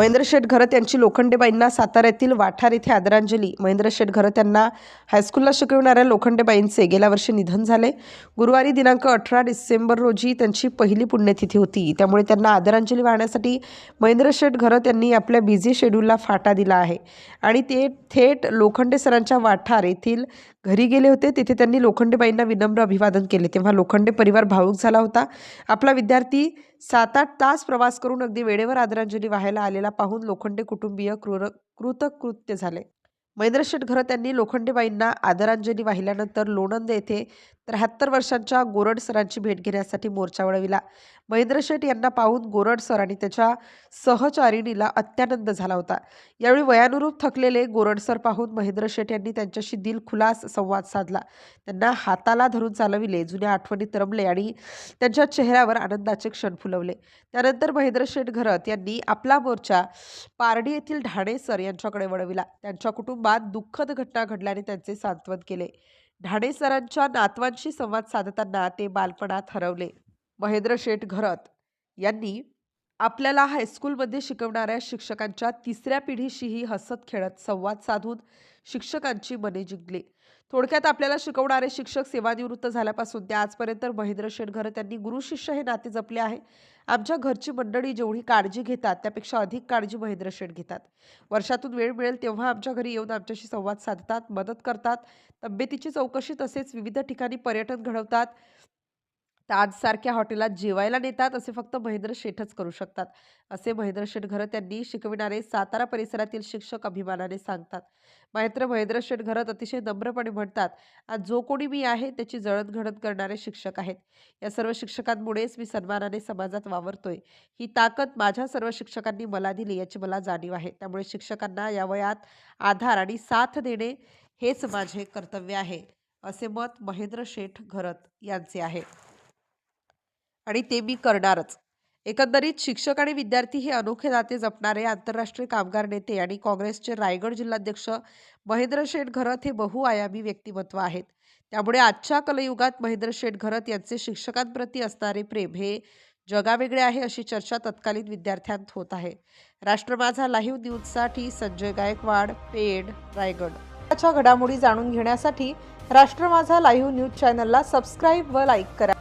महेंद्र शेठ घरत यांची लोखंडेबाईंना साताऱ्यातील वाठार येथे आदरांजली. महेंद्र शेठ घरत यांना हायस्कूलला शिकविणाऱ्या लोखंडेबाईंचे गेल्या वर्षी निधन झाले. गुरुवारी दिनांक अठरा डिसेंबर रोजी त्यांची पहिली पुण्यतिथी होती. त्यामुळे त्यांना आदरांजली वाहण्यासाठी महेंद्र शेठ घरत यांनी आपल्या बिझी शेड्यूलला फाटा दिला आहे. आणि ते थेट लोखंडे सरांच्या वाठार येथील घरी गेले होते. तिथे त्यांनी लोखंडेबाईंना विनम्र अभिवादन केले. तेव्हा लोखंडे परिवार भावूक झाला होता. आपला विद्यार्थी सात आठ तास प्रवास करून अगदी वेळेवर आदरांजली वाहायला आलेला पाहून लोखंडे कुटुंबीय क्रूर कृतकृत्य झाले. महेंद्र शेठ घरत यांनी लोखंडेबाईंना आदरांजली वाहिल्यानंतर लोणंद येथे त्र्याहत्तर वर्षांच्या गोरड सरांची भेट घेण्यासाठी मोर्चा वळविला. महेंद्र शेठ यांना पाहून गोरड सर आणि त्याच्या सहचारिणीला अत्यानंद झाला होता. यावेळी वयानुरूप थकलेले गोरड सर पाहून महेंद्र शेठ यांनी त्यांच्याशी दिलखुलास संवाद साधला. त्यांना हाताला धरून चालविले जुन्या आठवणी तरमले आणि त्यांच्या चेहऱ्यावर आनंदाचे क्षण फुलवले. त्यानंतर महेंद्र शेठ घरत यांनी आपला मोर्चा पारडी येथील ढाणे सर यांच्याकडे वळविला. त्यांच्या कुटुंबात दुःखद घटना घडल्याने त्यांचे सांत्वन केले. ढाणे सरांच्या नातवांशी संवाद साधताना ते बालपणात हरवले. महेंद्र शेठ घरत यांनी आपल्याला हायस्कूलमध्ये शिकवणाऱ्या शिक्षकांच्या तिसऱ्या पिढीशीही हसत खेळत संवाद साधून शिक्षकांची मने जिंकली. थोडक्यात आपल्याला शिकवणारे शिक्षक सेवानिवृत्त झाल्यापासून ते आजपर्यंत महेंद्र शेठ त्यांनी यांनी गुरु शिष्य हे नाते जपले आहे. आमच्या घरची मंडळी जेवढी काळजी घेतात त्यापेक्षा अधिक काळजी महेंद्र शेठ घेतात. वर्षातून वेळ मिळेल तेव्हा आमच्या घरी येऊन आमच्याशी संवाद साधतात मदत करतात. तब्येतीची चौकशी तसेच विविध ठिकाणी पर्यटन घडवतात. ताजसारख्या हॉटेलात जेवायला नेतात असे फक्त महेंद्र शेठच करू शकतात. असे महेंद्र शेठ घरत यांनी शिकविणारे सातारा परिसरातील शिक्षक अभिमानाने सांगतात. मात्र महेंद्र शेठ घरत अतिशय नम्रपणे म्हणतात आज जो कोणी मी आहे त्याची जळणघडण करणारे शिक्षक आहेत. या सर्व शिक्षकांमुळेच मी सन्मानाने समाजात वावरतोय. ही ताकद माझ्या सर्व शिक्षकांनी मला दिली याची मला जाणीव आहे. त्यामुळे शिक्षकांना या वयात आधार आणि साथ देणे हेच माझे कर्तव्य आहे. असे मत महेंद्र शेठ घरत यांचे आहे. आणि ते मी करणारच. एकंदरीत शिक्षक आणि विद्यार्थी हे अनोखे नाते जपणारे आंतरराष्ट्रीय कामगार नेते आणि काँग्रेसचे रायगड जिल्हाध्यक्ष महेंद्र शेठ घरत हे बहुआयामी व्यक्तिमत्व आहेत. त्यामुळे आजच्या कलयुगात महेंद्र शेठ घरत यांचे शिक्षकांप्रती असणारे प्रेम हे जगावेगळे आहे अशी चर्चा तत्कालीन विद्यार्थ्यांत होत आहे. राष्ट्र माझा लाईव्ह न्यूजसाठी संजय गायकवाड पेड रायगड. घडामोडी जाणून घेण्यासाठी राष्ट्र माझा लाईव्ह न्यूज चॅनलला सबस्क्राईब व लाईक करा.